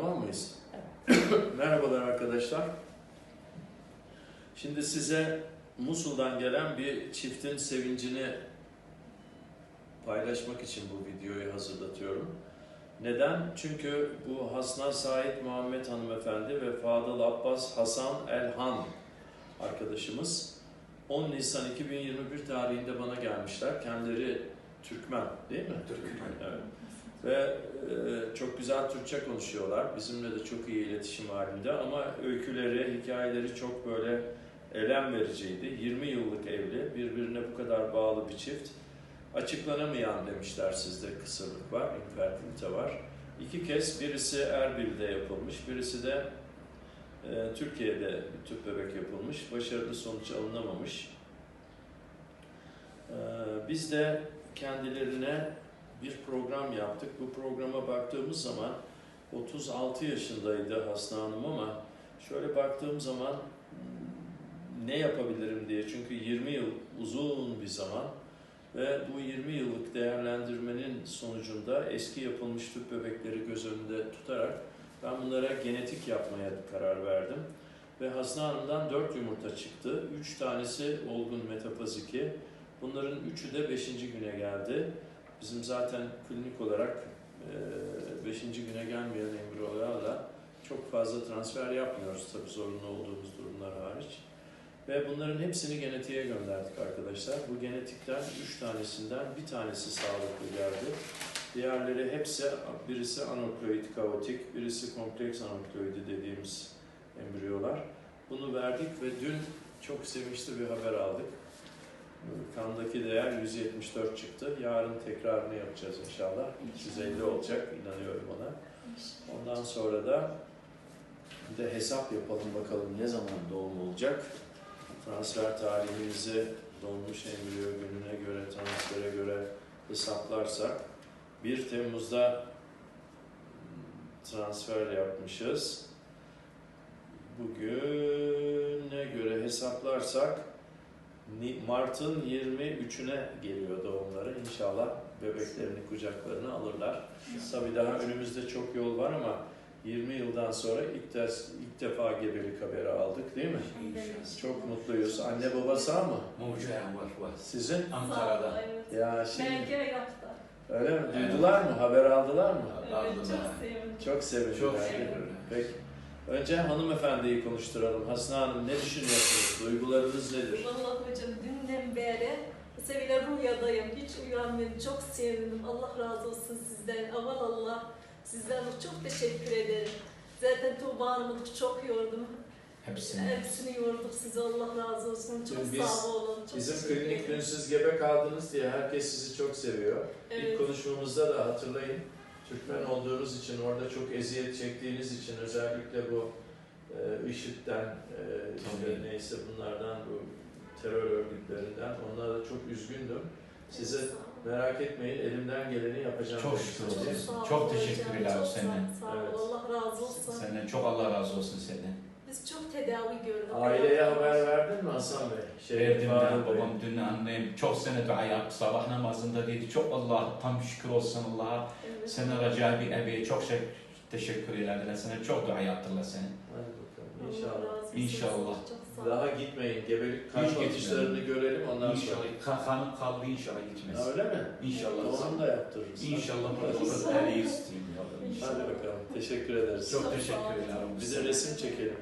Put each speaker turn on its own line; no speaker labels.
Tamam mıyız? Merhabalar arkadaşlar. Şimdi size Musul'dan gelen bir çiftin sevincini paylaşmak için bu videoyu hazırlatıyorum. Neden? Çünkü bu Hasna Said Muhammed hanımefendi ve Fadıl Abbas Hasan Elhan arkadaşımız 10 Nisan 2021 tarihinde bana gelmişler. Kendileri Türkmen değil mi?
Türkmen.
Evet. Ve e, çok güzel Türkçe konuşuyorlar. Bizimle de çok iyi iletişim halinde ama öyküleri, hikayeleri çok böyle elem vericiydi. 20 yıllık evli, birbirine bu kadar bağlı bir çift. Açıklanamayan demişler sizde kısırlık var, infertilite var. İki kez birisi Erbil'de yapılmış, birisi de e, Türkiye'de tüp bebek yapılmış. Başarılı sonuç alınamamış. E, biz de kendilerine bir program yaptık. Bu programa baktığımız zaman 36 yaşındaydı Hasna Hanım ama şöyle baktığım zaman hmm, ne yapabilirim diye çünkü 20 yıl uzun bir zaman ve bu 20 yıllık değerlendirmenin sonucunda eski yapılmış tüp bebekleri göz önünde tutarak ben bunlara genetik yapmaya karar verdim. Ve Hasna Hanım'dan 4 yumurta çıktı. 3 tanesi olgun metafaziki. Bunların üçü de 5. güne geldi. Bizim zaten klinik olarak 5. güne gelmeyen embriyolarla çok fazla transfer yapmıyoruz tabii zorunlu olduğumuz durumlar hariç. Ve bunların hepsini genetiğe gönderdik arkadaşlar. Bu genetikten 3 tanesinden bir tanesi sağlıklı geldi. Diğerleri hepsi, birisi anokloid kaotik, birisi kompleks anokloidi dediğimiz embriyolar. Bunu verdik ve dün çok sevinçli bir haber aldık. Kandaki değer 174 çıktı. Yarın tekrarını yapacağız inşallah. 350 olacak, inanıyorum ona. Ondan sonra da bir de hesap yapalım bakalım ne zaman doğum olacak. Transfer tarihimizi donmuş embriyo gününe göre, transfere göre hesaplarsak 1 Temmuz'da transfer yapmışız. Bugüne göre hesaplarsak Mart'ın 23'üne geliyor doğumları. İnşallah bebeklerini kucaklarına alırlar. Tabi daha önümüzde çok yol var ama 20 yıldan sonra ilk, ders, ilk defa gebelik haberi aldık değil mi? Çok mutluyuz. Anne baba sağ mı?
Mucizeyen var var.
Sizin?
Ankara'da.
Ya
şey- şimdi.
Öyle mi? Duydular mı? Haber aldılar mı?
Aldılar.
Çok sevindim.
Çok
sevindim.
Peki. Önce hanımefendiyi konuşturalım. Hasna Hanım ne düşünüyorsunuz? Duygularınız nedir?
Vallahi hocam dünden beri seviyle rüyadayım. Hiç uyanmıyorum. Çok sevindim. Allah razı olsun sizden. Aman Allah. Sizden çok teşekkür ederim. Zaten Tuğba Hanım'ı çok yordum.
Hepsini.
Hepsini yorduk size. Allah razı olsun. Çok
Biz-
sağ olun. Çok
Bizim klinik ünsüz gebe kaldınız diye herkes sizi çok seviyor. İlk
Evet.
konuşmamızda da hatırlayın. Türkmen olduğunuz için, orada çok eziyet çektiğiniz için özellikle bu e, IŞİD'den, e, işte neyse bunlardan, bu terör örgütlerinden onlara da çok üzgündüm. Size merak etmeyin, elimden geleni yapacağım.
Çok şükür
olun
Çok
hocam,
teşekkürler
çok
senden.
Sağ, sağ
Evet.
Allah razı olsun.
Senden çok Allah razı olsun senden.
Biz çok tedavi gördük.
Aileye haber Hasan Bey? Şey,
Verdim
Fadıl
ben
Bey.
babam dün annem çok sene dua yaptı sabah namazında dedi çok Allah tam şükür olsun Allah'a.
Evet.
Sana Recabi Ebi'ye çok şey teşekkür ederler. Sana çok dua yaptılar seni.
Hadi bakalım
Allah
inşallah.
İnşallah.
Daha gitmeyin, gebelik kalp atışlarını görelim ondan sonra.
İnşallah kanım kaldı inşallah
Ha,
gitmez.
öyle mi?
İnşallah.
Onu da yaptırırız.
İnşallah isteyeyim.
Hadi bakalım. Teşekkür ederiz.
Çok teşekkür ederim.
Bize resim çekelim.